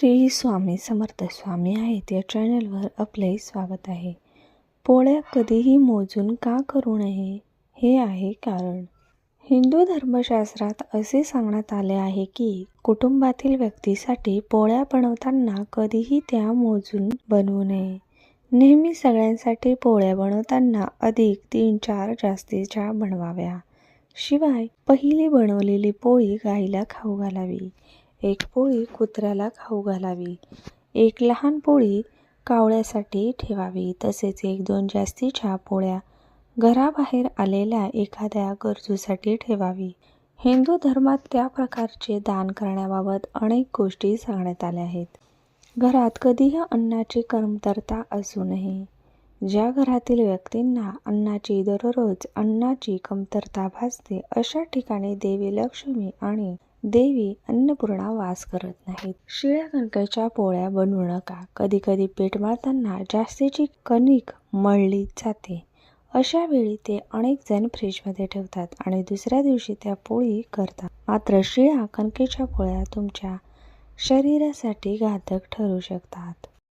श्री स्वामी समर्थ स्वामी आहेत. या चॅनलवर आपले स्वागत आहे. पोळ्या कधीही मोजून का करू नये हे आहे कारण. हिंदू धर्मशास्त्रात असे सांगण्यात आले आहे की कुटुंबातील व्यक्तीसाठी पोळ्या बनवताना कधीही त्या मोजून बनवू नये. नेहमी सगळ्यांसाठी पोळ्या बनवताना अधिक तीन चार जास्तीच्या बनवाव्या. शिवाय पहिली बनवलेली पोळी गाईला खाऊ घालावी. एक पोळी कुत्र्याला खाऊ घालावी. एक लहान पोळी कावळ्यासाठी ठेवावी. तसेच एक दोन जास्तीच्या पोळ्या घराबाहेर आलेल्या एखाद्या गरजूसाठी ठेवावी. हिंदू धर्मात त्या प्रकारचे दान करण्याबाबत अनेक गोष्टी सांगण्यात आल्या आहेत. घरात कधीही अन्नाची कमतरता असू नये. ज्या घरातील व्यक्तींना अन्नाची दररोज अन्नाची कमतरता भासते अशा ठिकाणी देवी लक्ष्मी आणि देवी अन्नपूर्णा वास करत नाहीत. शिळ्या कणकेच्या पोळ्या बनवू नका. कधी कधी पीठ मळताना जास्तीची कणिक मळली जाते. अशा वेळी ते अनेक जण फ्रीजमध्ये ठेवतात आणि दुसऱ्या दिवशी त्या पोळी करतात. मात्र शिळ्या कणकेच्या पोळ्या तुमच्या शरीरासाठी घातक ठरू शकतात.